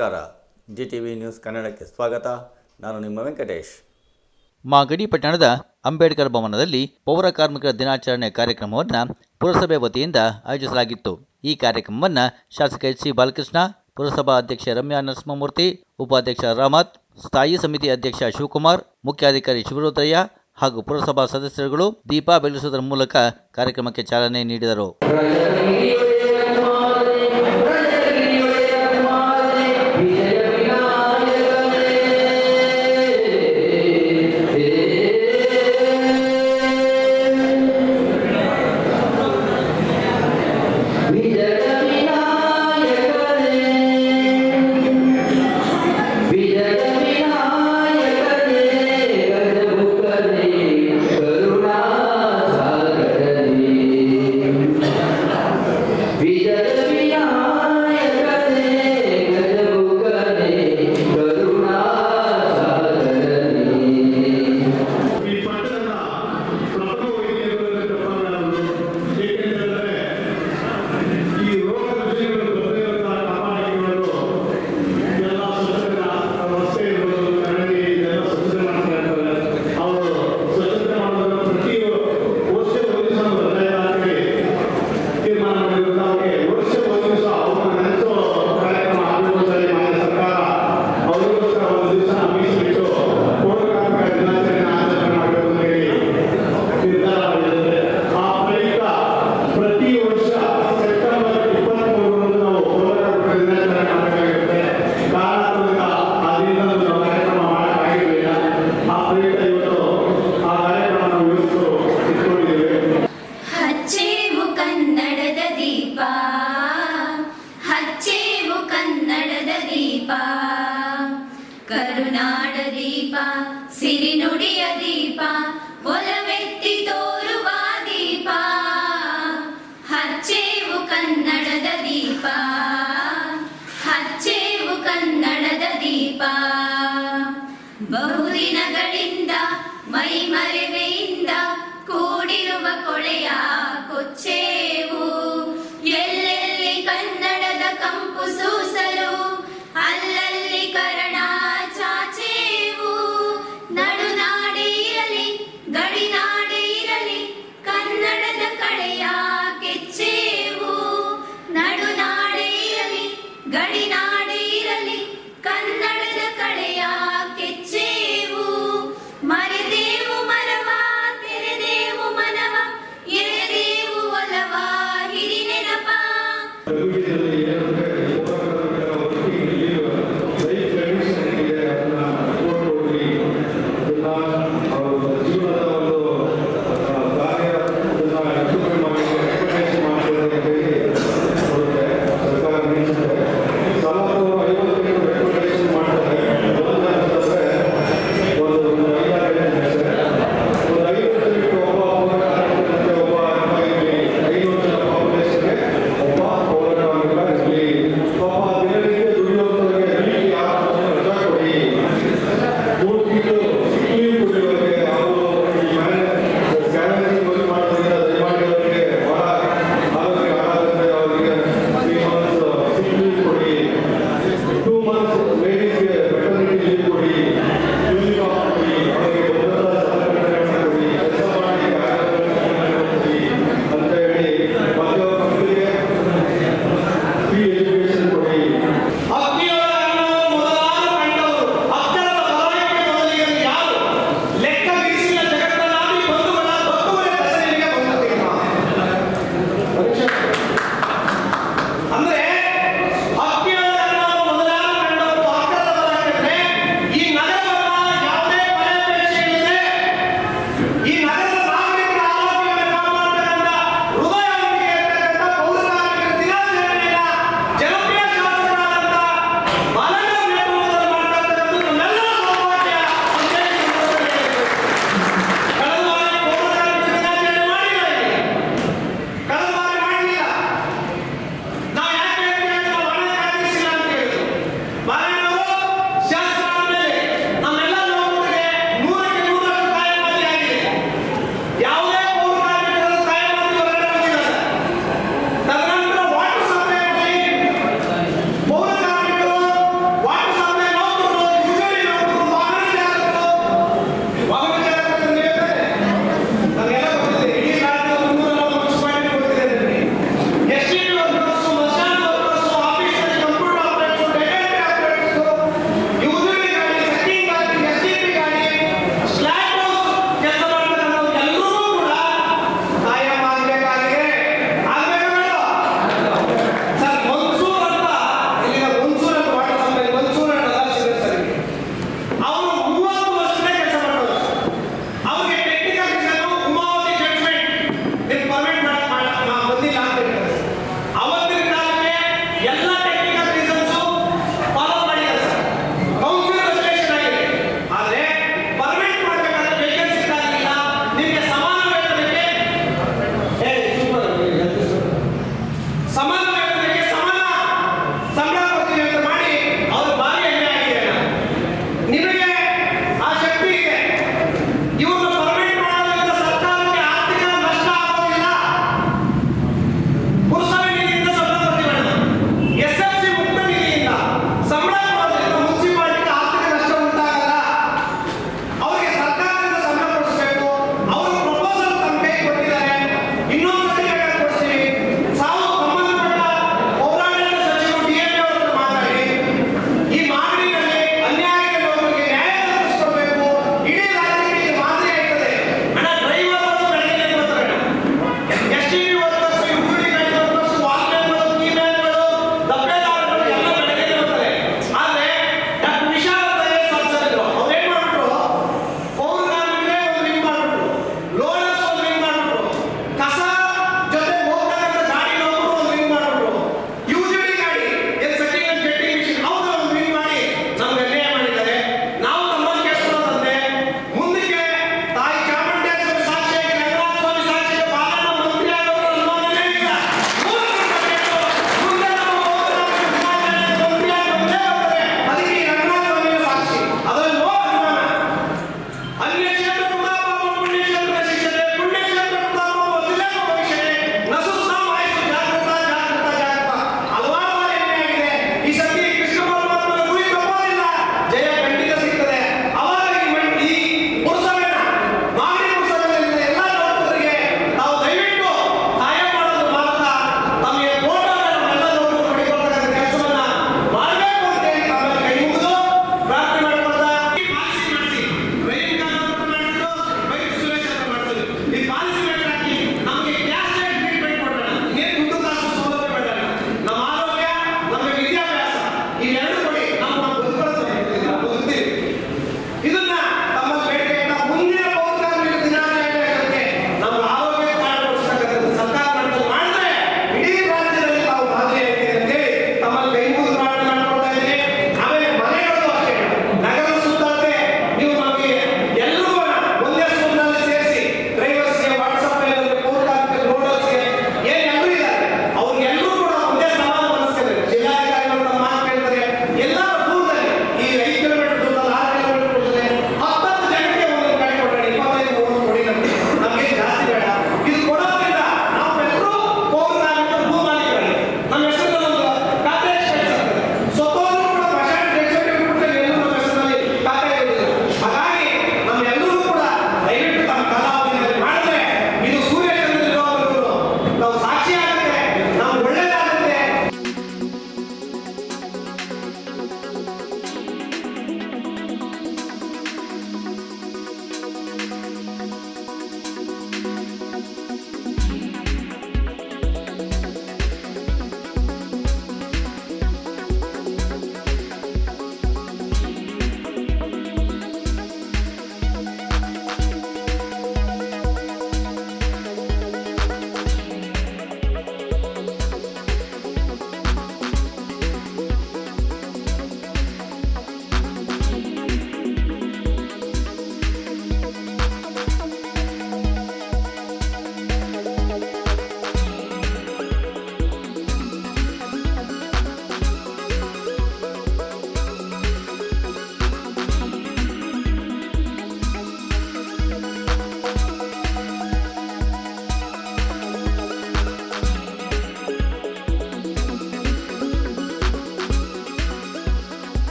ನಮಸ್ಕಾರ. G T V news ಕನ್ನಡಕ್ಕೆ ಸ್ವಾಗತ. ನಾನು ನಿಮ್ಮ ವೆಂಕಟೇಶ್. ಮಾಗಡಿ ಪಟ್ಟಣದ ಅಂಬೇಡ್ಕರ್ ಭವನದಲ್ಲಿ ಪೌರ ಕಾರ್ಮಿಕರ ದಿನಾಚರಣೆ ಕಾರ್ಯಕ್ರಮವನ್ನು ಪುರಸಭೆ ವತಿಯಿಂದ ಆಯೋಜಿಸಲಾಗಿತ್ತು. ಈ ಕಾರ್ಯಕ್ರಮವನ್ನು ಶಾಸಕ ಎಚ್ ಸಿ ಬಾಲಕೃಷ್ಣ, ಪುರಸಭಾ ಅಧ್ಯಕ್ಷ ರಮ್ಯಾ ನರಸಿಂಹಮೂರ್ತಿ, ಉಪಾಧ್ಯಕ್ಷ ರಾಮತ್ ಸ್ಥಾಯಿ ಸಮಿತಿ ಅಧ್ಯಕ್ಷ ಶಿವಕುಮಾರ್, ಮುಖ್ಯಾಧಿಕಾರಿ ಶಿವರುದ್ರಯ್ಯ ಹಾಗೂ ಪುರಸಭಾ ಸದಸ್ಯರುಗಳು ದೀಪ ಬೆಳಗಿಸುವುದರ ಮೂಲಕ ಕಾರ್ಯಕ್ರಮಕ್ಕೆ ಚಾಲನೆ ನೀಡಿದರು.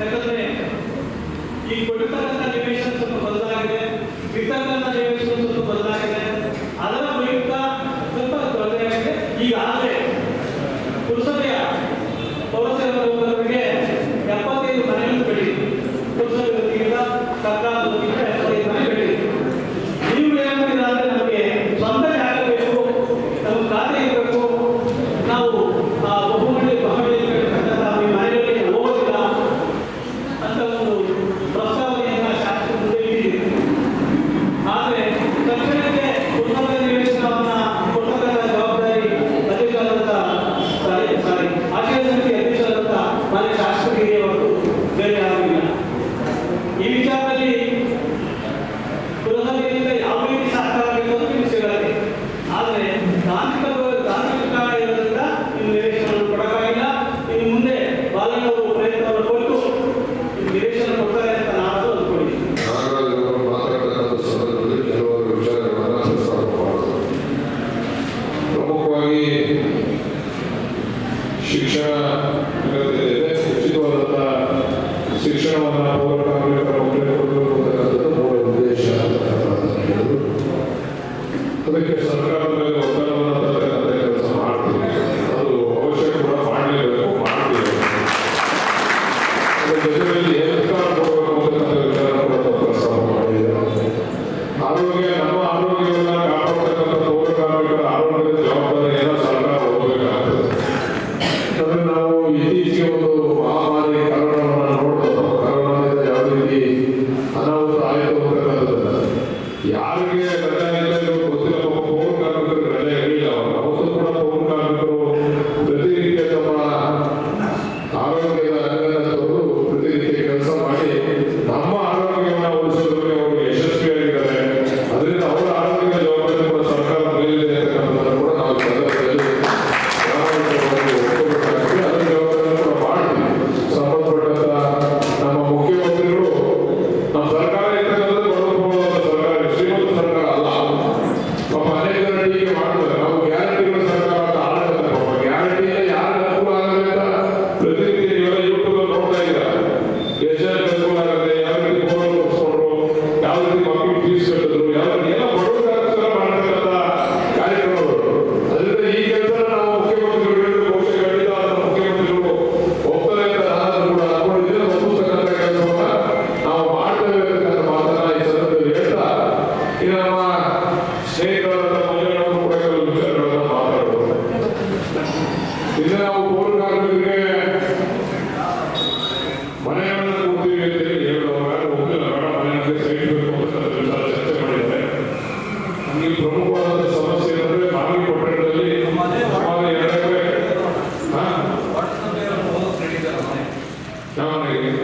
ಯಾಕಂದ್ರೆ ಈ ಕೊಡಿತಕ್ಕಂಥ ನಿವೇಶನ ಸ್ವಲ್ಪ ಬದಲಾಗಿದೆ ಇರ್ತಕ್ಕಂಥ ನಿವೇಶನ ಸ್ವಲ್ಪ ಬದಲಾಗಿದೆ. நாளை